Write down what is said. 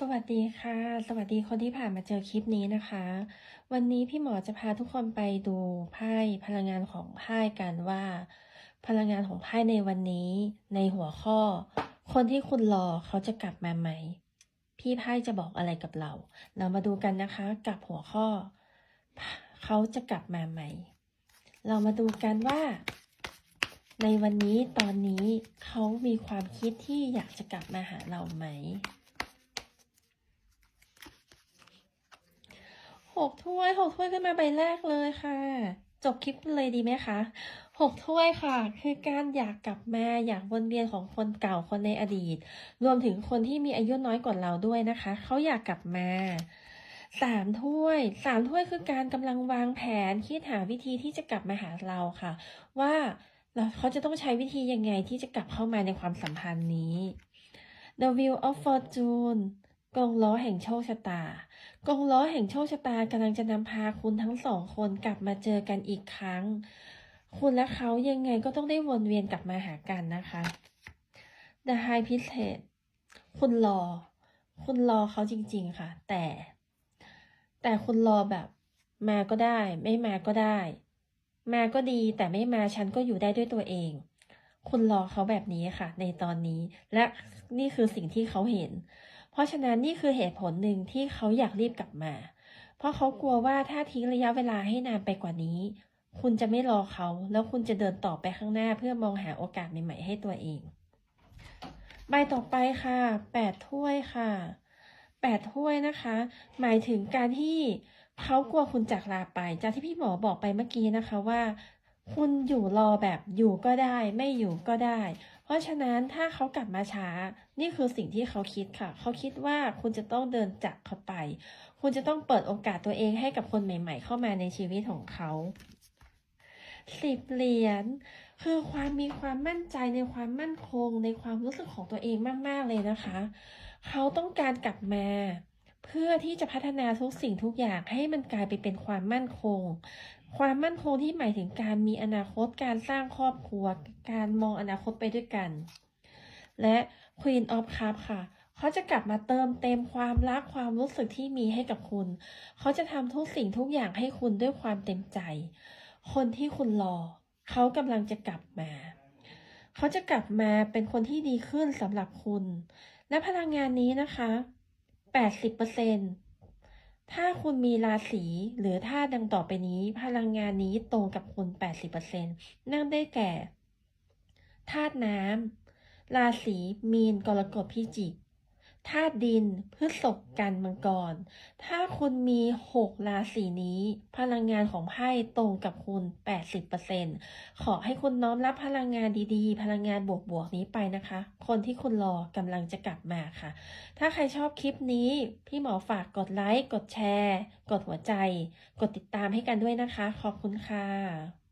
สวัสดีค่ะ สวัสดีคนที่ผ่านมาเจอคลิปนี้นะคะ วันนี้พี่หมอจะพาทุกคนไปดูไพ่พลังงานของไพ่กันว่า พลังงานของไพ่ในวันนี้ในหัวข้อ คนที่คุณรอเขาจะกลับมาไหม พี่ไพ่จะบอกอะไรกับเรา เรามาดูกันนะคะกับหัวข้อ เขาจะกลับมาไหม เรามาดูกันว่า ในวันนี้ตอนนี้เขามีความคิดที่อยากจะกลับมาหาเราไหม หกถ้วยหกถ้วยขึ้นมาใบแรกเลยค่ะ จบคลิปเลยดีไหมคะหกถ้วยค่ะ คือการอยากกลับมาอยากวนเวียนของคนเก่าคนในอดีต รวมถึงคนที่มีอายุน้อยกว่าเราด้วยนะคะ เขาอยากกลับมาสามถ้วยสามถ้วยคือการกำลังวางแผนคิดหาวิธีที่จะกลับมาหาเราค่ะ ว่าเราเขาจะต้องใช้วิธียังไงที่จะกลับเข้ามาในความสัมพันธ์นี้ The Wheel of Fortune กองล้อแห่งโชคชะตา กองล้อแห่งโชคชะตากำลังจะนำพาคุณทั้งสองคนกลับมาเจอกันอีกครั้ง คุณและเขายังไงก็ต้องได้วนเวียนกลับมาหากันนะคะ The High p r i e s t e s คุณรอ คุณรอเขาจริง ๆ ค่ะ แต่ แต่คุณรอแบบ มาก็ได้ ไม่มาก็ได้ มาก็ดี แต่ไม่มาฉันก็อยู่ได้ด้วยตัวเองคุณรอเขาแบบนี้ค่ะ ในตอนนี้ และนี่คือสิ่งที่เขาเห็น เพราะฉะนั้นนี่คือเหตุผลหนึ่งที่เขาอยากรีบกลับมา เพราะเขากลัวว่าถ้าทิ้งระยะเวลาให้นานไปกว่านี้ คุณจะไม่รอเขา แล้วคุณจะเดินต่อไปข้างหน้าเพื่อมองหาโอกาสใหม่ ๆ ให้ตัวเอง ใบต่อไปค่ะแปดถ้วยค่ะแปดถ้วยนะคะ หมายถึงการที่เขากลัวคุณจากลาไป จากที่พี่หมอบอกไปเมื่อกี้นะคะว่า คุณอยู่รอแบบอยู่ก็ได้ ไม่อยู่ก็ได้ เพราะฉะนั้นถ้าเขากลับมาช้า นี่คือสิ่งที่เขาคิดค่ะ เขาคิดว่าคุณจะต้องเดินจากเขาไป คุณจะต้องเปิดโอกาสตัวเองให้กับคนใหม่ ๆ เข้ามาในชีวิตของเขาสิบเหรียญคือความมีความมั่นใจในความมั่นคงในความรู้สึกของตัวเองมาก ๆ เลยนะคะ เขาต้องการกลับมา เพื่อที่จะพัฒนาทุกสิ่งทุกอย่างให้มันกลายไปเป็นความมั่นคง ความมั่นคงที่หมายถึงการมีอนาคตการสร้างครอบครัว การมองอนาคตไปด้วยกัน และ Queen of Cups ค่ะเขาจะกลับมาเติมเต็มความรักความรู้สึกที่มีให้กับคุณ เขาจะทำทุกสิ่งทุกอย่างให้คุณด้วยความเต็มใจ คนที่คุณรอ เขากำลังจะกลับมา เขาจะกลับมาเป็นคนที่ดีขึ้นสำหรับคุณ และพลังงานนี้นะคะ 80%ถ้าคุณมีราศีหรือธาตุดังต่อไปนี้ พลังงานนี้ตรงกับคุณ 80%นั่นได้แก่ธาตุน้ำราศีมีนกรกฎพิจิก ธาตุดินพฤษภกันมังกร ถ้าคุณมีหกราศีนี้ พลังงานของไพ่ตรงกับคุณ 80%ขอให้คุณน้อมรับพลังงานดีๆ พลังงานบวกๆนี้ไปนะคะ คนที่คุณรอกำลังจะกลับมาค่ะ ถ้าใครชอบคลิปนี้ พี่หมอฝากกดไลค์ กดแชร์ กดหัวใจ กดติดตามให้กันด้วยนะคะ ขอบคุณค่ะ